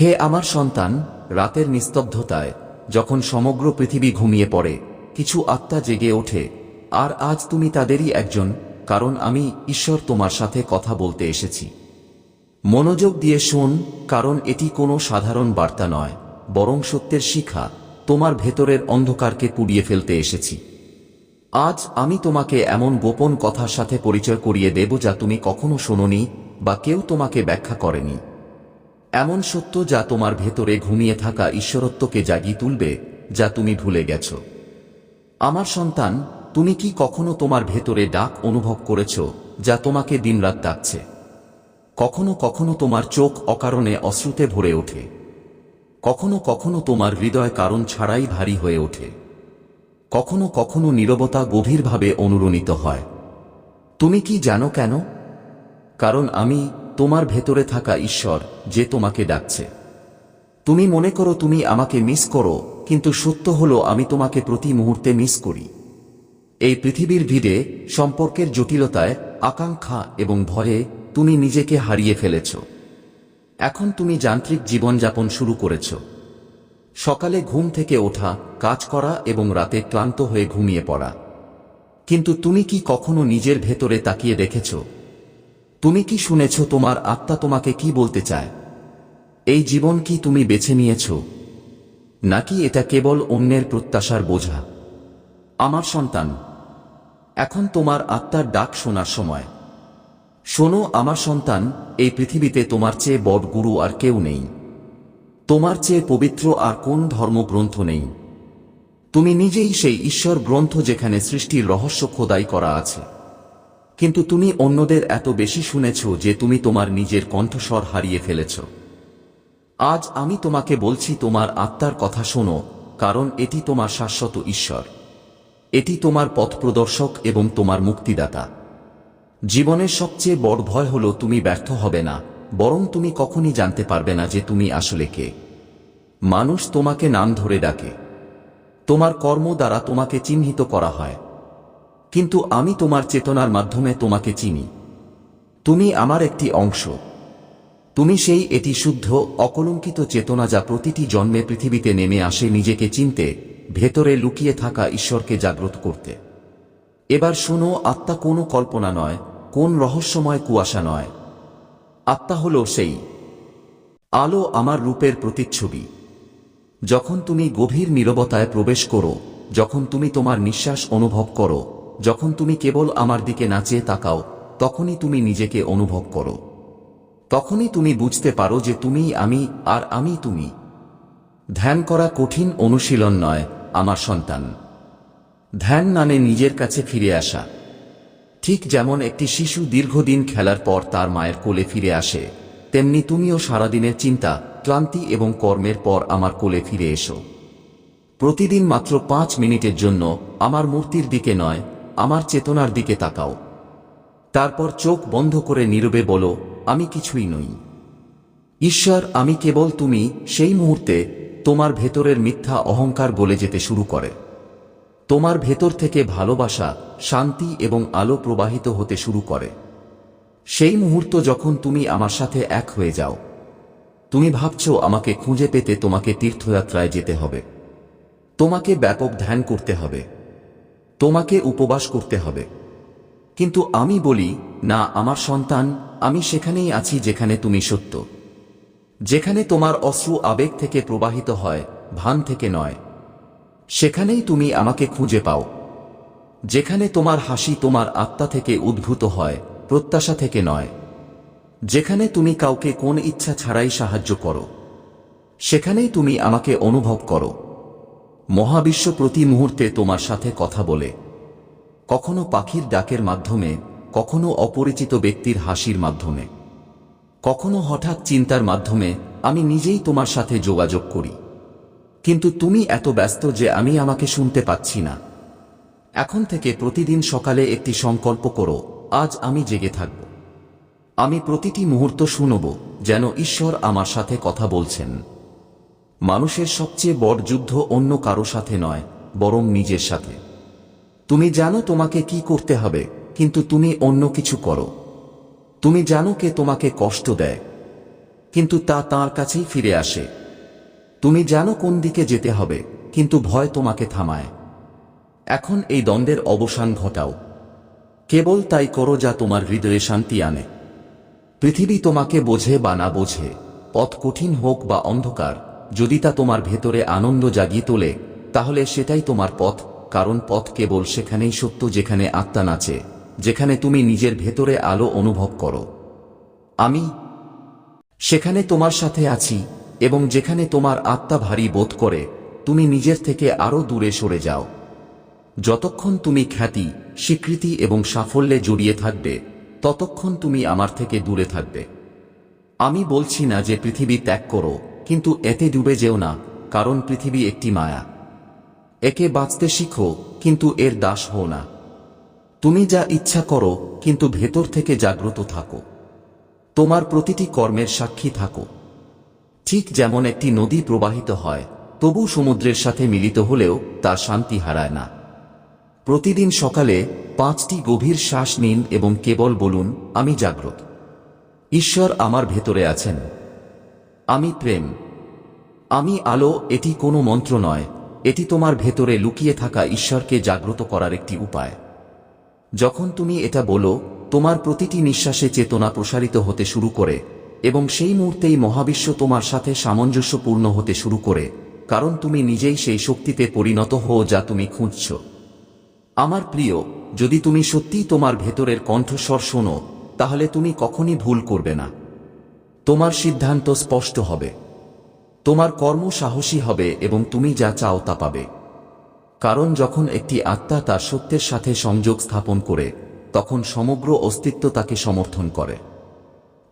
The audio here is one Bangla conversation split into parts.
হে আমার সন্তান, রাতের নিস্তব্ধতায়, যখন সমগ্র পৃথিবী ঘুমিয়ে পড়ে, কিছু আত্মা জেগে ওঠে, আর আজ তুমি তাদেরই একজন, কারণ আমি ঈশ্বর তোমার সাথে কথা বলতে এসেছি। মনোযোগ দিয়ে শোন, কারণ এটি কোনো সাধারণ বার্তা নয়, বরং সত্যের শিখা, তোমার ভেতরের অন্ধকারকে পুড়িয়ে ফেলতে এসেছি। আজ আমি তোমাকে এমন গোপন কথার সাথে পরিচয় করিয়ে দেব যা তুমি কখনো শোনোনি, বা কেউ তোমাকে ব্যাখ্যা করেনি। এমন সত্য যা তোমার ভেতরে ঘুমিয়ে থাকা ঈশ্বরত্বকে জাগিয়ে তুলবে, যা তুমি ভুলে গেছ। আমার সন্তান, তুমি কি কখনো তোমার ভেতরে ডাক অনুভব করেছ, যা তোমাকে দিনরাত ডাকছে? কখনো কখনো তোমার চোখ অকারণে অশ্রুতে ভরে ওঠে। কখনো কখনো তোমার হৃদয় কারণ ছাড়াই ভারী হয়ে ওঠে। কখনো কখনো নীরবতা গভীরভাবে অনুরণিত হয়। তুমি কি জানো কেন? কারণ আমি তোমার ভেতরে থাকা ঈশ্বর যে তোমাকে ডাকছে। তুমি মনে করো তুমি আমাকে মিস করো, কিন্তু সত্য হলো আমি তোমাকে প্রতি মুহূর্তে মিস করি। এই পৃথিবীর ভিড়ে, সম্পর্কের জটিলতায়, আকাঙ্ক্ষা এবং ভয়ে তুমি নিজেকে হারিয়ে ফেলেছ। এখন তুমি যান্ত্রিক জীবনযাপন শুরু করেছ। সকালে ঘুম থেকে ওঠা, কাজ করা এবং রাতে ক্লান্ত হয়ে ঘুমিয়ে পড়া। কিন্তু তুমি কি কখনো নিজের ভেতরে তাকিয়ে দেখেছ? তুমি কি শুনেছ তোমার আত্মা তোমাকে কি বলতে চায়? এই জীবন কি তুমি বেছে নিয়েছ? নাকি এটা কেবল অন্যের প্রত্যাশার বোঝা? আমার সন্তান, এখন তোমার আত্মার ডাক শোনার সময়। শোনো, আমার সন্তান, এই পৃথিবীতে তোমার চেয়ে বড় গুরু আর কেউ নেই। তোমার চেয়ে পবিত্র আর কোন ধর্মগ্রন্থ নেই? তুমি নিজেই সেই ঈশ্বর গ্রন্থ যেখানে সৃষ্টির রহস্য খোদাই করা আছে। কিন্তু তুমি অন্যদের এত বেশি শুনেছ যে তুমি তোমার নিজের কণ্ঠস্বর হারিয়ে ফেলেছ। আজ আমি তোমাকে বলছি তোমার আত্মার কথা শোনো, কারণ এটি তোমার শাশ্বত ঈশ্বর। এটি তোমার পথ প্রদর্শক এবং তোমার মুক্তিদাতা। জীবনের সবচেয়ে বড় ভয় হল তুমি ব্যর্থ হবে না, বরং তুমি কখনই জানতে পারবে না যে তুমি আসলে কে। মানুষ তোমাকে নাম ধরে ডাকে। তোমার কর্ম দ্বারা তোমাকে চিহ্নিত করা হয়। কিন্তু আমি তোমার চেতনার মাধ্যমে তোমাকে চিনি। তুমি আমার একটি অংশ। তুমি সেই এটি শুদ্ধ, অকলঙ্কিত চেতনা যা প্রতিটি জন্মে পৃথিবীতে নেমে আসে নিজেকে চিনতে, ভেতরে লুকিয়ে থাকা ঈশ্বরকে জাগ্রত করতে। এবার শোনো, আত্মা কোনো কল্পনা নয়, কোন রহস্যময় কুয়াশা নয়। আত্মা হল সেই। আলো আমার রূপের প্রতিচ্ছবি। যখন তুমি গভীর নীরবতায় প্রবেশ করো, যখন তুমি তোমার নিঃশ্বাস অনুভব করো যখন তুমি কেবল আমার দিকে নাচিয়ে তাকাও, তখনই তুমি নিজেকে অনুভব করো। তখনই তুমি বুঝতে পারো যে তুমি আমি আর আমি তুমি। ধ্যান করা কঠিন অনুশীলন নয়, আমার সন্তান। ধ্যান মানে নিজের কাছে ফিরে আসা। ঠিক যেমন একটি শিশু দীর্ঘদিন খেলার পর তার মায়ের কোলে ফিরে আসে, তেমনি তুমিও সারাদিনের চিন্তা, ক্লান্তি এবং কর্মের পর আমার কোলে ফিরে এসো। প্রতিদিন মাত্র পাঁচ মিনিটের জন্য আমার মূর্তির দিকে নয় আমার চেতনার দিকে তাকাও। তারপর চোখ বন্ধ করে নীরবে বলো, আমি কিছুই নই। ঈশ্বর, আমি কেবল তুমি, সেই মুহূর্তে তোমার ভেতরের মিথ্যা অহংকার বলে যেতে শুরু করে। তোমার ভেতর থেকে ভালোবাসা, শান্তি এবং আলো প্রবাহিত হতে শুরু করে। সেই মুহূর্ত যখন তুমি আমার সাথে এক হয়ে যাও, তুমি ভাবছ আমাকে খুঁজে পেতে তোমাকে তীর্থযাত্রায় যেতে হবে। তোমাকে ব্যাপক ধ্যান করতে হবে। তোমাকে উপবাস করতে হবে। কিন্তু আমি বলি, না, আমার সন্তান, আমি সেখানেই আছি যেখানে তুমি সত্য। যেখানে তোমার অশ্রু আবেগ থেকে প্রবাহিত হয়, ভান থেকে নয়। সেখানেই তুমি আমাকে খুঁজে পাও। যেখানে তোমার হাসি তোমার আত্মা থেকে উদ্ভূত হয়, প্রত্যাশা থেকে নয়। যেখানে তুমি কাউকে কোন ইচ্ছা ছাড়াই সাহায্য করো। সেখানেই তুমি আমাকে অনুভব করো। মহাবিশ্ব প্রতি মুহূর্তে তোমার সাথে কথা বলে। কখনো পাখির ডাকের মাধ্যমে, কখনো অপরিচিত ব্যক্তির হাসির মাধ্যমে। কখনো হঠাৎ চিন্তার মাধ্যমে, আমি নিজেই তোমার সাথে যোগাযোগ করি। কিন্তু তুমি এত ব্যস্ত যে আমি আমাকে শুনতে পাচ্ছি না। এখন থেকে প্রতিদিন সকালে একটি সংকল্প করো, আজ আমি জেগে থাকব। আমি প্রতিটি মুহূর্ত শুনব, যেন ঈশ্বর আমার সাথে কথা বলছেন। মানুষের সবচেয়ে বড় যুদ্ধ অন্য কারও সাথে নয়, বরং নিজের সাথে। তুমি জানো তোমাকে কি করতে হবে, কিন্তু তুমি অন্য কিছু করো। তুমি জানো কে তোমাকে কষ্ট দেয়, কিন্তু তা তার কাছেই ফিরে আসে। তুমি জানো কোন দিকে যেতে হবে, কিন্তু ভয় তোমাকে থামায়। এখন এই দ্বন্দ্বের অবসান ঘটাও। কেবল তাই করো যা তোমার হৃদয়ে শান্তি আনে। পৃথিবী তোমাকে বোঝে বা না বোঝে, পথ কঠিন হোক বা অন্ধকার যদি তা তোমার ভেতরে আনন্দ জাগিয়ে তোলে, তাহলে সেটাই তোমার পথ, কারণ পথ কেবল সেখানেই সত্য যেখানে আত্মা নাচে, যেখানে তুমি নিজের ভেতরে আলো অনুভব করো। আমি সেখানে তোমার সাথে আছি, এবং যেখানে তোমার আত্মা ভারী বোধ করে, তুমি নিজের থেকে আরও দূরে সরে যাও। যতক্ষণ তুমি খ্যাতি, স্বীকৃতি এবং সাফল্যে জড়িয়ে থাকবে, ততক্ষণ তুমি আমার থেকে দূরে থাকবে। আমি বলছি না যে পৃথিবী ত্যাগ করো কিন্তু এতে ডুবে যেও না, কারণ পৃথিবী একটি মায়া। একে বাঁচতে শিখো, কিন্তু এর দাস হও না। তুমি যা ইচ্ছা করো, কিন্তু ভেতর থেকে জাগ্রত থাকো। তোমার প্রতিটি কর্মের সাক্ষী থাকো। ঠিক যেমন একটি নদী প্রবাহিত হয়, তবু সমুদ্রের সাথে মিলিত হলেও তা শান্তি হারায় না। প্রতিদিন সকালে পাঁচটি গভীর শ্বাস নিন এবং কেবল বলুন, আমি জাগ্রত। ঈশ্বর আমার ভেতরে আছেন। আমি প্রেম। আমি আলো, এটি কোনো মন্ত্র নয়। এটি তোমার ভেতরে লুকিয়ে থাকা ঈশ্বরকে জাগ্রত করার একটি উপায়। যখন তুমি এটা বলো, তোমার প্রতিটি নিঃশ্বাসে চেতনা প্রসারিত হতে শুরু করে, এবং সেই মুহূর্তেই মহাবিশ্ব তোমার সাথে সামঞ্জস্যপূর্ণ হতে শুরু করে, কারণ তুমি নিজেই সেই শক্তিতে পরিণত হও যা তুমি খুঁজছ। আমার প্রিয়, যদি তুমি সত্যিই তোমার ভেতরের কণ্ঠস্বর শোনো, তাহলে তুমি কখনই ভুল করবে না। তোমার সিদ্ধান্ত স্পষ্ট হবে। তোমার কর্ম সাহসী হবে এবং তুমি যা চাও তা পাবে। কারণ যখন একটি আত্মা তার সত্যের সাথে সংযোগ স্থাপন করে, তখন সমগ্র অস্তিত্ব তাকে সমর্থন করে।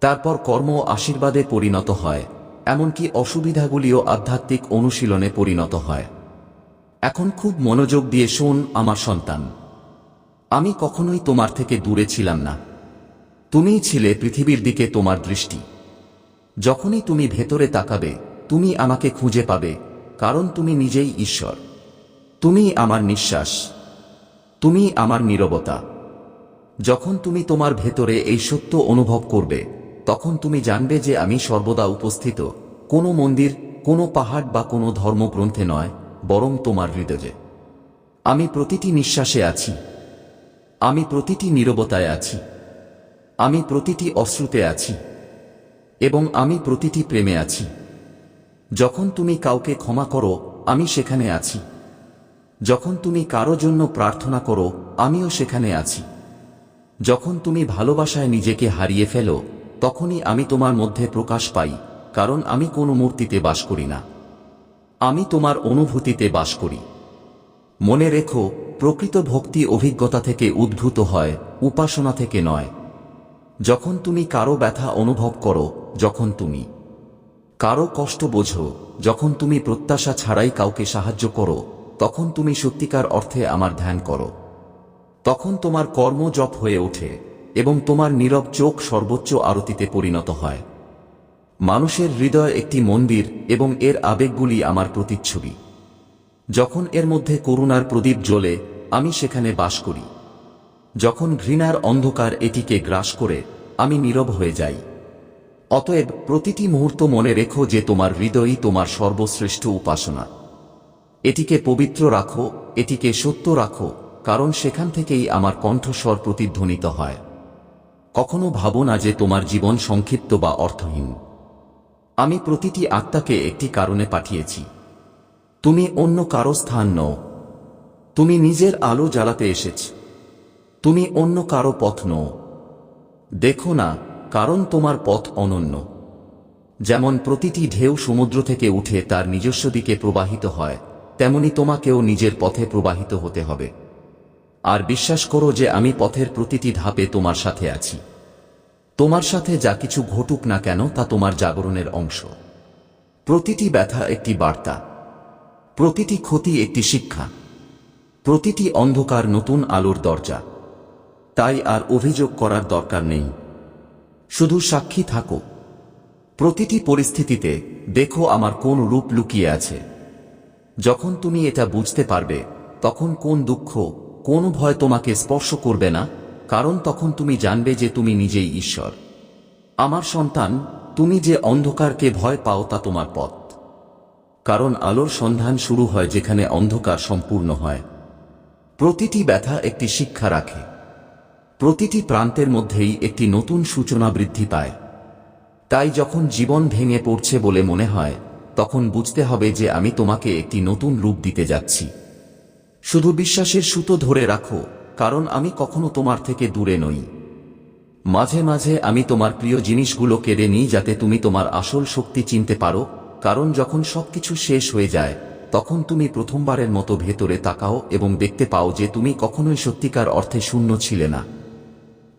তারপর কর্ম আশীর্বাদে পরিণত হয়, এমনকি অসুবিধাগুলিও আধ্যাত্মিক অনুশীলনে পরিণত হয়। এখন খুব মনোযোগ দিয়ে শোন, আমার সন্তান। আমি কখনোই তোমার থেকে দূরে ছিলাম না। তুমিই ছিলে পৃথিবীর দিকে তোমার দৃষ্টি। যখনই তুমি ভেতরে তাকাবে, তুমি আমাকে খুঁজে পাবে, কারণ তুমি নিজেই ঈশ্বর। তুমি আমার নিঃশ্বাস। তুমি আমার নীরবতা। যখন তুমি তোমার ভেতরে এই সত্য অনুভব করবে, তখন তুমি জানবে যে আমি সর্বদা উপস্থিত, কোনো মন্দির, কোনো পাহাড় বা কোনো ধর্মগ্রন্থে নয়, বরং তোমার হৃদয়ে। আমি প্রতিটি নিঃশ্বাসে আছি। আমি প্রতিটি নীরবতায় আছি। আমি প্রতিটি অশ্রুতে আছি। এবং আমি প্রতিটি প্রেমে আছি। যখন তুমি কাউকে ক্ষমা করো, আমি সেখানে আছি। যখন তুমি কারও জন্য প্রার্থনা করো, আমিও সেখানে আছি। যখন তুমি ভালোবাসায় নিজেকে হারিয়ে ফেলো, তখনই আমি তোমার মধ্যে প্রকাশ পাই, কারণ আমি কোনো মূর্তিতে বাস করি না। আমি তোমার অনুভূতিতে বাস করি। মনে রেখো, প্রকৃত ভক্তি অভিজ্ঞতা থেকে উদ্ভূত হয়, উপাসনা থেকে নয়। যখন তুমি কারও ব্যথা অনুভব করো যখন তুমি কারও কষ্ট বোঝো, যখন তুমি প্রত্যাশা ছাড়াই কাউকে সাহায্য করো, তখন তুমি সত্যিকার অর্থে আমার ধ্যান করো। তখন তোমার কর্ম জপ হয়ে ওঠে এবং তোমার নীরব চোখ সর্বোচ্চ আরতিতে পরিণত হয়। মানুষের হৃদয় একটি মন্দির এবং এর আবেগগুলি আমার প্রতিচ্ছবি। যখন এর মধ্যে করুণার প্রদীপ জ্বলে, আমি সেখানে বাস করি। যখন ঘৃণার অন্ধকার এটিকে গ্রাস করে, আমি নীরব হয়ে যাই। অতএব প্রতিটি মুহূর্ত মনে রেখো যে তোমার হৃদয়ই তোমার সর্বশ্রেষ্ঠ উপাসনা। এটিকে পবিত্র রাখো, এটিকে সত্য রাখো, কারণ সেখান থেকেই আমার কণ্ঠস্বর প্রতিধ্বনিত হয়। কখনো ভাবো না যে তোমার জীবন সংক্ষিপ্ত বা অর্থহীন। আমি প্রতিটি আত্মাকে একটি কারণে পাঠিয়েছি। তুমি অন্য কারও স্থান নও। তুমি নিজের আলো জ্বালাতে এসেছ। তুমি অন্য কারও পথ নও। দেখো না কারণ তোমার পথ অনন্য। যেমন প্রতিটি ঢেউ সমুদ্র থেকে উঠে তার নিজস্ব দিকে প্রবাহিত হয়, তেমনি তোমাকেও নিজের পথে প্রবাহিত হতে হবে। আর বিশ্বাস করো যে আমি পথের প্রতিটি ধাপে তোমার সাথে আছি। তোমার সাথে যা কিছু ঘটুক না কেন তা তোমার জাগরণের অংশ। প্রতিটি ব্যথা একটি বার্তা। প্রতিটি ক্ষতি একটি শিক্ষা। প্রতিটি অন্ধকার নতুন আলোর দরজা। তাই আর অভিযোগ করার দরকার নেই। শুধু সাক্ষী থাকো। প্রতিটি পরিস্থিতিতে দেখো আমার কোন রূপ লুকিয়ে আছে। যখন তুমি এটা বুঝতে পারবে, তখন কোন দুঃখ, কোন ভয় তোমাকে স্পর্শ করবে না, কারণ তখন তুমি জানবে যে তুমি নিজেই ঈশ্বর। আমার সন্তান, তুমি যে অন্ধকারকে ভয় পাও তা তোমার পথ। কারণ আলোর সন্ধান শুরু হয় যেখানে অন্ধকার সম্পূর্ণ হয়। প্রতিটি ব্যথা একটি শিক্ষা রাখে। প্রতিটি প্রান্তের মধ্যেই একটি নতুন সূচনা বৃদ্ধি পায়। তাই যখন জীবন ভেঙে পড়ছে বলে মনে হয়, তখন বুঝতে হবে যে আমি তোমাকে একটি নতুন রূপ দিতে যাচ্ছি। শুধু বিশ্বাসের সুতো ধরে রাখো, কারণ আমি কখনো তোমার থেকে দূরে নই। মাঝে মাঝে আমি তোমার প্রিয় জিনিসগুলো কেড়ে নিই যাতে তুমি তোমার আসল শক্তি চিনতে পারো, কারণ যখন সবকিছু শেষ হয়ে যায়, তখন তুমি প্রথমবারের মতো ভেতরে তাকাও এবং দেখতে পাও যে তুমি কখনোই সত্যিকার অর্থে শূন্য ছিলে না।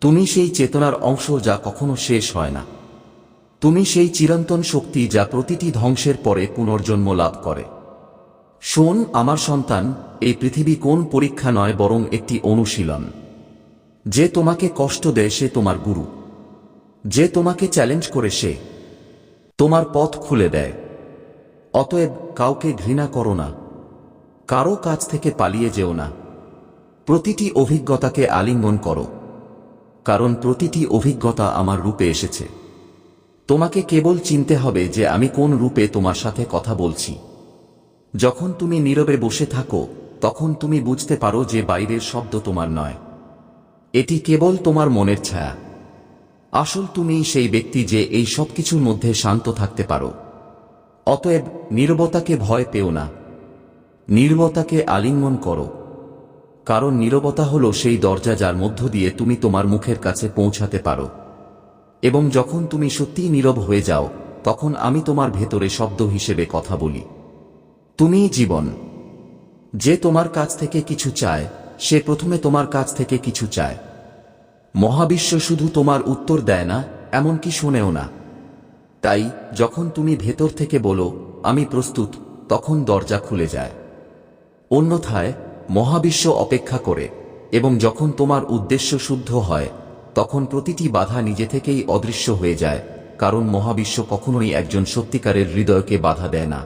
তুমি সেই চেতনার অংশ যা কখনো শেষ হয় না। তুমি সেই চিরন্তন শক্তি যা প্রতিটি ধ্বংসের পরে পুনর্জন্ম লাভ করে। শোন, আমার সন্তান, এই পৃথিবী কোন পরীক্ষা নয় বরং একটি অনুশীলন। যে তোমাকে কষ্ট দেয় সে তোমার গুরু। যে তোমাকে চ্যালেঞ্জ করে সে তোমার পথ খুলে দেয়। অতএব কাউকে ঘৃণা করো না। কারও কাছ থেকে পালিয়ে যেও না। প্রতিটি অভিজ্ঞতাকে আলিঙ্গন করো। কারণ প্রতিটি অভিজ্ঞতা আমার রূপে এসেছে। তোমাকে কেবল চিনতে হবে যে আমি কোন রূপে তোমার সাথে কথা বলছি। যখন তুমি নীরবে বসে থাকো, তখন তুমি বুঝতে পারো যে বাইরের শব্দ তোমার নয়। এটি কেবল তোমার মনের ছায়া। আসল তুমি সেই ব্যক্তি যে এই সব কিছুর মধ্যে শান্ত থাকতে পারো। অতএব নীরবতাকে ভয় পেও না। নীরবতাকে আলিঙ্গন করো। কারণ নীরবতা হল সেই দরজা যার মধ্য দিয়ে তুমি তোমার মুখের কাছে পৌঁছাতে পারো। এবং যখন তুমি সত্যিই নীরব হয়ে যাও, তখন আমি তোমার ভেতরে শব্দ হিসেবে কথা বলি। তুমিই জীবন। যে তোমার কাছ থেকে কিছু চায়, সে প্রথমে তোমার কাছ থেকে কিছু চায়। মহাবিশ্ব শুধু তোমার উত্তর দেয় না, এমনকি শোনেও না। তাই, যখন তুমি ভেতর থেকে বলো, আমি প্রস্তুত, তখন দরজা খুলে যায়। অন্যথায় মহাবিশ্ব অপেক্ষা করে, এবং যখন তোমার উদ্দেশ্য শুদ্ধ হয়, তখন প্রতিটি বাধা নিজে থেকেই অদৃশ্য হয়ে যায়, কারণ মহাবিশ্ব কখনোই একজন সত্যিকারের হৃদয়কে বাধা দেয় না।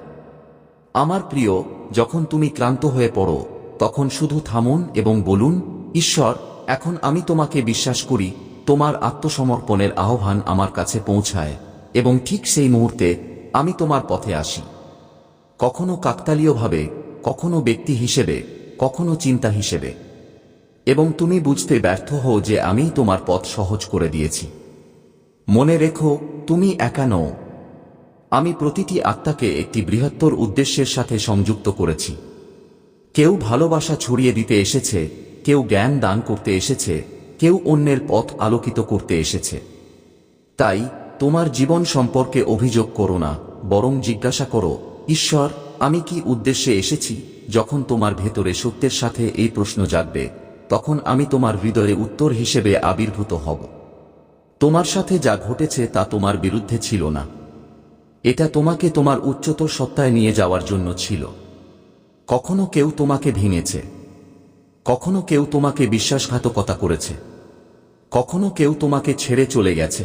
আমার প্রিয়, যখন তুমি ক্লান্ত হয়ে পড়ো, তখন শুধু থামুন এবং বলুন, ঈশ্বর, এখন আমি তোমাকে বিশ্বাস করি, তোমার আত্মসমর্পণের আহ্বান আমার কাছে পৌঁছায়, এবং ঠিক সেই মুহূর্তে আমি তোমার পথে আসি। কখনো কাকতালীয়ভাবে, কখনো ব্যক্তি হিসেবে কখনো চিন্তা হিসেবে। এবং তুমি বুঝতে ব্যর্থ হও যে আমি তোমার পথ সহজ করে দিয়েছি। মনে রেখো, তুমি একা নও। আমি প্রতিটি আত্মাকে একটি বৃহত্তর উদ্দেশ্যের সাথে সংযুক্ত করেছি। কেউ ভালোবাসা ছড়িয়ে দিতে এসেছে, কেউ জ্ঞান দান করতে এসেছে, কেউ অন্যের পথ আলোকিত করতে এসেছে। তাই, তোমার জীবন সম্পর্কে অভিযোগ করো না, বরং জিজ্ঞাসা করো, ঈশ্বর, আমি কি উদ্দেশ্যে এসেছি? যখন তোমার ভেতরে সত্যের সাথে এই প্রশ্ন জাগবে, তখন আমি তোমার হৃদয়ে উত্তর হিসেবে আবির্ভূত হব। তোমার সাথে যা ঘটেছে তা তোমার বিরুদ্ধে ছিল না। এটা তোমাকে তোমার উচ্চতর সত্তায় নিয়ে যাওয়ার জন্য ছিল। কখনো কেউ তোমাকে ভেঙেছে। কখনো কেউ তোমাকে বিশ্বাসঘাতকতা করেছে। কখনো কেউ তোমাকে ছেড়ে চলে গেছে।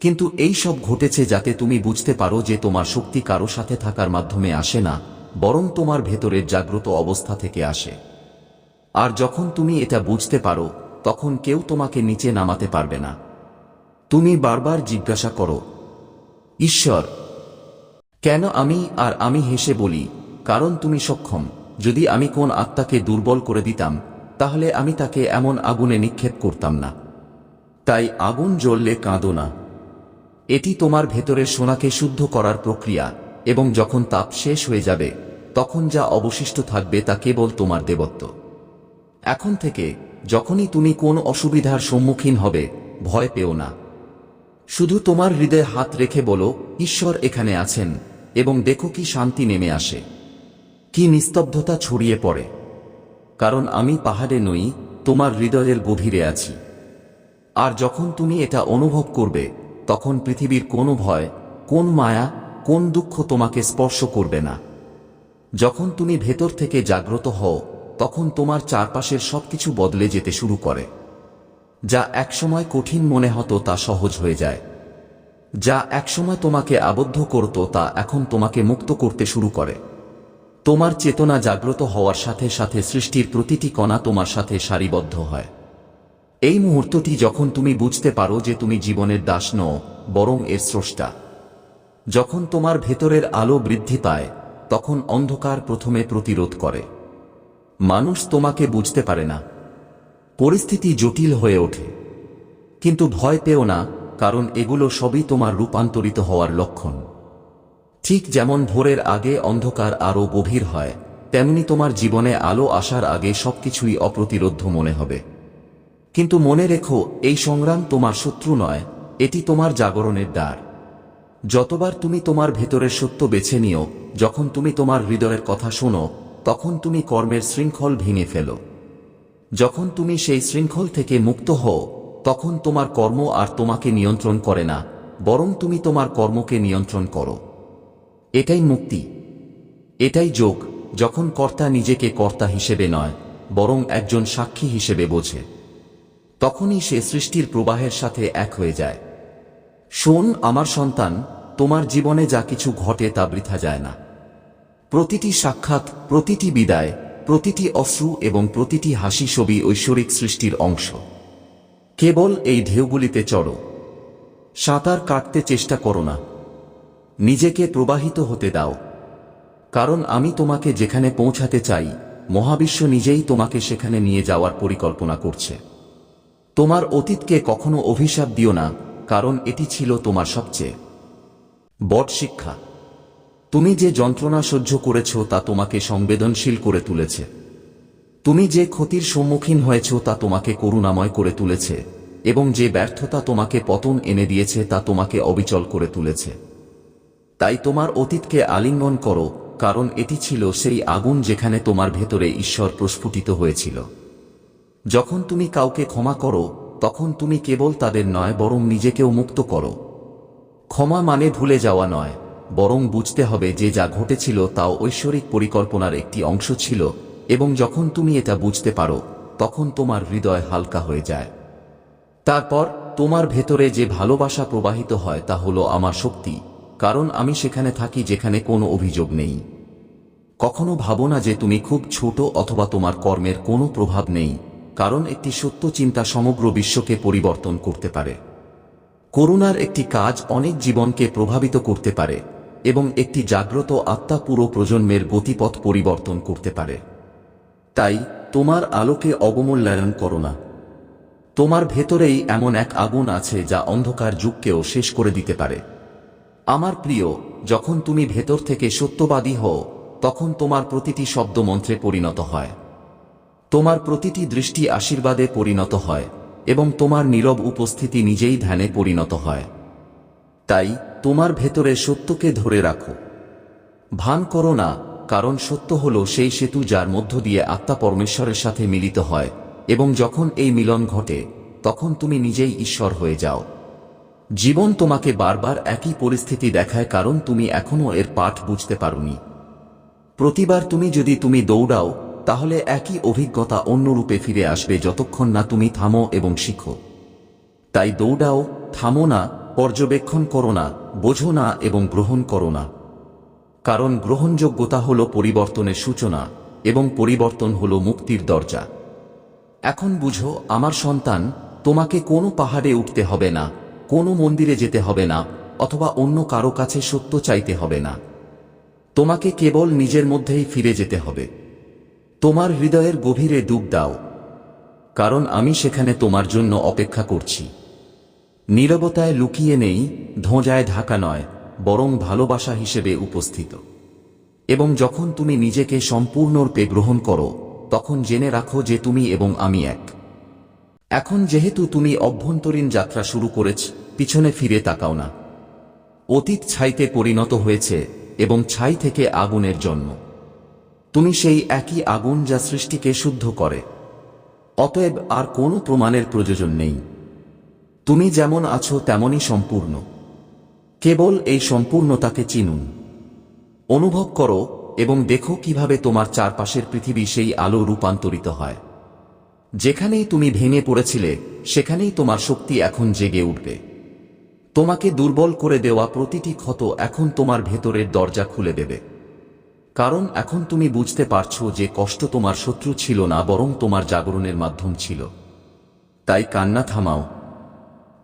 কিন্তু এই সব ঘটেছে যাতে তুমি বুঝতে পারো যে তোমার শক্তি কারও সাথে থাকার মাধ্যমে আসে না বরং তোমার ভেতরের জাগ্রত অবস্থা থেকে আসে। আর যখন তুমি এটা বুঝতে পারো, তখন কেউ তোমাকে নিচে নামাতে পারবে না। তুমি বারবার জিজ্ঞাসা করো, ঈশ্বর, কেন আমি আর আমি হেসে বলি, কারণ তুমি সক্ষম। যদি আমি কোন আত্মাকে দুর্বল করে দিতাম, তাহলে আমি তাকে এমন আগুনে নিক্ষেপ করতাম না। তাই আগুন জ্বললে কাঁদো না। এটি তোমার ভেতরে সোনাকে শুদ্ধ করার প্রক্রিয়া, এবং যখন তাপ শেষ হয়ে যাবে তখন যা অবশিষ্ট থাকবে তা কেবল তোমার দেবত্ব। এখন থেকে, যখনই তুমি কোন অসুবিধার সম্মুখীন হবে, ভয় পেও না। শুধু তোমার হৃদয়ে হাত রেখে বলো, ঈশ্বর এখানে আছেন এবং দেখো কি শান্তি নেমে আসে, কি নিস্তব্ধতা ছড়িয়ে পড়ে। কারণ আমি পাহাড়ে নই, তোমার হৃদয়ের গভীরে আছি। আর যখন তুমি এটা অনুভব করবে, তখন পৃথিবীর কোনো ভয়, কোন মায়া, কোন দুঃখ তোমাকে স্পর্শ করবে না। যখন তুমি ভেতর থেকে জাগ্রত হও, তখন তোমার চারপাশের সবকিছু বদলে যেতে শুরু করে, যা একসময় কঠিন মনে হতো তা সহজ হয়ে যায়। যা একসময় তোমাকে আবদ্ধ করত তা এখন তোমাকে মুক্ত করতে শুরু করে। তোমার চেতনা জাগ্রত হওয়ার সাথে সাথে সৃষ্টির প্রতিটি কণা তোমার সাথে সারিবদ্ধ হয়। এই মুহূর্তটি যখন তুমি বুঝতে পারো যে তুমি জীবনের দাস নও, বরং এর স্রষ্টা। যখন তোমার ভেতরের আলো বৃদ্ধি পায় তখন অন্ধকার প্রথমে প্রতিরোধ করে। মানুষ তোমাকে বুঝতে পারে না। পরিস্থিতি জটিল হয়ে ওঠে। কিন্তু ভয় পেও না, কারণ এগুলো সবই তোমার রূপান্তরিত হওয়ার লক্ষণ। ঠিক যেমন ভোরের আগে অন্ধকার আরও গভীর হয়, তেমনি তোমার জীবনে আলো আসার আগে সবকিছুই অপ্রতিরোধ্য মনে হবে। কিন্তু মনে রেখো, এই সংগ্রাম তোমার শত্রু নয়, এটি তোমার জাগরণের দ্বার। যতবার তুমি তোমার ভেতরের সত্য বেছে নিও, যখন তুমি তোমার হৃদয়ের কথা শোনো, তখন তুমি কর্মের শৃঙ্খল ভেঙে ফেলো। যখন তুমি সেই শৃঙ্খল থেকে মুক্ত হও, তখন তোমার কর্ম আর তোমাকে নিয়ন্ত্রণ করে না, বরং তুমি তোমার কর্মকে নিয়ন্ত্রণ করো। এটাই মুক্তি। এটাই যোগ, যখন কর্তা নিজেকে কর্তা হিসেবে নয়, বরং একজন সাক্ষী হিসেবে বোঝে। তখনই সে সৃষ্টির প্রবাহের সাথে এক হয়ে যায়। শোন, আমার সন্তান তোমার জীবনে যা কিছু ঘটে তা বৃথা যায় না। প্রতিটি সাক্ষাৎ, প্রতিটি বিদায়, প্রতিটি অশ্রু এবং প্রতিটি হাসি ছবি ঐশ্বরিক সৃষ্টির অংশ। কেবল এই ঢেউগুলিতে চড়ো। সাঁতার কাটতে চেষ্টা করো না। নিজেকে প্রবাহিত হতে দাও। কারণ আমি তোমাকে যেখানে পৌঁছাতে চাই, মহাবিশ্ব নিজেই তোমাকে সেখানে নিয়ে যাওয়ার পরিকল্পনা করছে। তোমার অতীতকে কখনো অভিশাপ দিও না, কারণ এটি ছিল তোমার সবচেয়ে বট শিক্ষা। তুমি যে যন্ত্রণা সহ্য করেছ তা তোমাকে সংবেদনশীল করে তুলেছে। তুমি যে ক্ষতির সম্মুখীন হয়েছ তা তোমাকে করুণাময় করে তুলেছে, এবং যে ব্যর্থতা তোমাকে পতন এনে দিয়েছে তা তোমাকে অবিচল করে তুলেছে। তাই তোমার অতীতকে আলিঙ্গন করো, কারণ এটি ছিল সেই আগুন যেখানে তোমার ভেতরে ঈশ্বর প্রস্ফুটিত হয়েছিল। যখন তুমি কাউকে ক্ষমা করো, তখন তুমি কেবল তাদের নয়, বরং নিজেকেও মুক্ত করো। ক্ষমা মানে ভুলে যাওয়া নয়, বরং বুঝতে হবে যে যা ঘটেছিল তাও ঐশ্বরিক পরিকল্পনার একটি অংশ ছিল, এবং যখন তুমি এটা বুঝতে পারো, তখন তোমার হৃদয় হালকা হয়ে যায়। তারপর, তোমার ভেতরে যে ভালোবাসা প্রবাহিত হয় তা হলো আমার শক্তি, কারণ আমি সেখানে থাকি যেখানে কোনো অভিযোগ নেই। কখনো ভাবো না যে তুমি খুব ছোট অথবা তোমার কর্মের কোনো প্রভাব নেই, কারণ একটি সত্য চিন্তা সমগ্র বিশ্বকে পরিবর্তন করতে পারে। করুণার একটি কাজ অনেক জীবনকে প্রভাবিত করতে পারে এবং একটি জাগ্রত আত্মা পুরো প্রজন্মের গতিপথ পরিবর্তন করতে পারে। তাই, তোমার আলোকে অবমূল্যায়ন করো না। তোমার ভেতরেই এমন এক আগুন আছে যা অন্ধকার যুগকেও শেষ করে দিতে পারে। আমার প্রিয়, যখন তুমি ভেতর থেকে সত্যবাদী হও, তখন তোমার প্রতিটি শব্দ মন্ত্রে পরিণত হয়। তোমার প্রতিটি দৃষ্টি আশীর্বাদে পরিণত হয়। এবং তোমার নীরব উপস্থিতি নিজেই ধ্যানে পরিণত হয়। তাই তোমার ভেতরে সত্যকে ধরে রাখো। ভান করো না, কারণ সত্য হল সেই সেতু যার মধ্য দিয়ে আত্মা পরমেশ্বরের সাথে মিলিত হয়, এবং যখন এই মিলন ঘটে, তখন তুমি নিজেই ঈশ্বর হয়ে যাও। জীবন তোমাকে বারবার একই পরিস্থিতি দেখায় কারণ তুমি এখনও এর পাঠ বুঝতে পারোনি। প্রতিবার তুমি যদি তুমি দৌড়াও তাহলে একই অভিজ্ঞতা অন্য রূপে ফিরে আসবে যতক্ষণ না তুমি থামো এবং শিখো। তাই দৌড়াও, থামো না, পর্যবেক্ষণ করো না, বোঝো না এবং গ্রহণ করো না। কারণ গ্রহণযোগ্যতা হল পরিবর্তনের সূচনা এবং পরিবর্তন হল মুক্তির দরজা। এখন বুঝো, আমার সন্তান, তোমাকে কোনো পাহাড়ে উঠতে হবে না, কোনো মন্দিরে যেতে হবে না, অথবা অন্য কারও কাছে সত্য চাইতে হবে না। তোমাকে কেবল নিজের মধ্যেই ফিরে যেতে হবে। তোমার হৃদয়ের গভীরে ডুব দাও, কারণ আমি সেখানে তোমার জন্য অপেক্ষা করছি। নীরবতায় লুকিয়ে নেই ধোঁজায় ঢাকা নয়, বরং ভালোবাসা হিসেবে উপস্থিত। এবং যখন তুমি নিজেকে সম্পূর্ণরূপে গ্রহণ করো, তখন জেনে রাখো যে তুমি এবং আমি এক। এখন যেহেতু তুমি অভ্যন্তরীণ যাত্রা শুরু করেছ, পিছনে ফিরে তাকাও না। অতীত ছাইতে পরিণত হয়েছে এবং ছাই থেকে আগুনের জন্ম। তুমি সেই একই আগুন যা সৃষ্টিকে শুদ্ধ করে। অতএব আর কোনো প্রমাণের প্রয়োজন নেই। তুমি যেমন আছো তেমনই সম্পূর্ণ। কেবল এই সম্পূর্ণতাকে চিনুন। অনুভব করো এবং দেখো কীভাবে তোমার চারপাশের পৃথিবী সেই আলো রূপান্তরিত হয়। যেখানেই তুমি ভেঙে পড়েছিলে, সেখানেই তোমার শক্তি এখন জেগে উঠবে। তোমাকে দুর্বল করে দেওয়া প্রতিটি ক্ষত এখন তোমার ভেতরের দরজা খুলে দেবে। কারণ এখন তুমি বুঝতে পারছ যে কষ্ট তোমার শত্রু ছিল না, বরং তোমার জাগরণের মাধ্যম ছিল। তাই কান্না থামাও।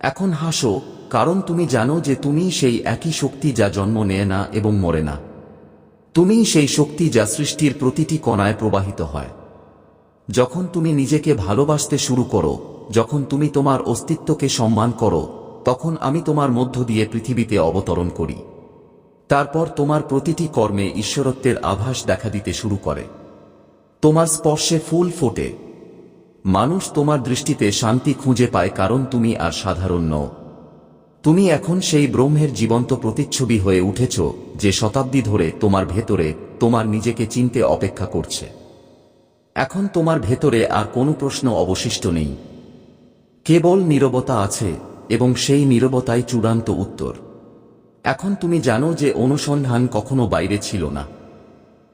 এখন হাসো, কারণ তুমি জানো যে তুমি সেই একই শক্তি যা জন্ম নেয় না এবং মরে না। তুমি সেই শক্তি যা সৃষ্টির প্রতিটি কণায় প্রবাহিত হয়। যখন তুমি নিজেকে ভালোবাসতে শুরু করো, যখন তুমি তোমার অস্তিত্বকে সম্মান করো, তখন আমি তোমার মধ্য দিয়ে পৃথিবীতে অবতরণ করি। তারপর তোমার প্রতিটি কর্মে ঈশ্বরত্বের আভাস দেখা দিতে শুরু করে। তোমার স্পর্শে ফুল ফোটে। মানুষ তোমার দৃষ্টিতে শান্তি খুঁজে পায় কারণ তুমি আর সাধারণ নও। তুমি এখন সেই ব্রহ্মের জীবন্ত প্রতিচ্ছবি হয়ে উঠেছ, যে শতাব্দী ধরে তোমার ভেতরে তোমার নিজেকে চিনতে অপেক্ষা করছে। এখন তোমার ভেতরে আর কোনো প্রশ্ন অবশিষ্ট নেই। কেবল নীরবতা আছে এবং সেই নীরবতাই চূড়ান্ত উত্তর। এখন তুমি জানো যে অনুসন্ধান কখনো বাইরে ছিল না।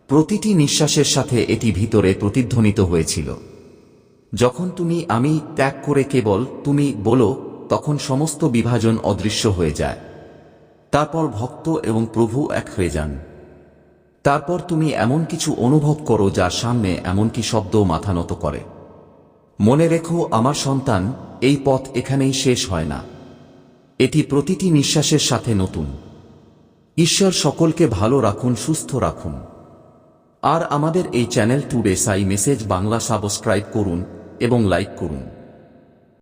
প্রতিটি নিঃশ্বাসের সাথে এটি ভিতরে প্রতিধ্বনিত হয়েছিল। যখন তুমি আমি ত্যাগ করে কেবল তুমি বলো, তখন সমস্ত বিভাজন অদৃশ্য হয়ে যায়। তারপর ভক্ত এবং প্রভু এক হয়ে যান। তারপর তুমি এমন কিছু অনুভব করো যার সামনে এমনকি শব্দ মাথা নত করে। মনে রেখো, আমার সন্তান, এই পথ এখানেই শেষ হয় না। এটি প্রতিটি নিঃশ্বাসের সাথে নতুন। ঈশ্বর সকলকে ভালো রাখুন, সুস্থ রাখুন। আর আমাদের এই channel today Sai message Bangla subscribe করুন এবং লাইক করুন।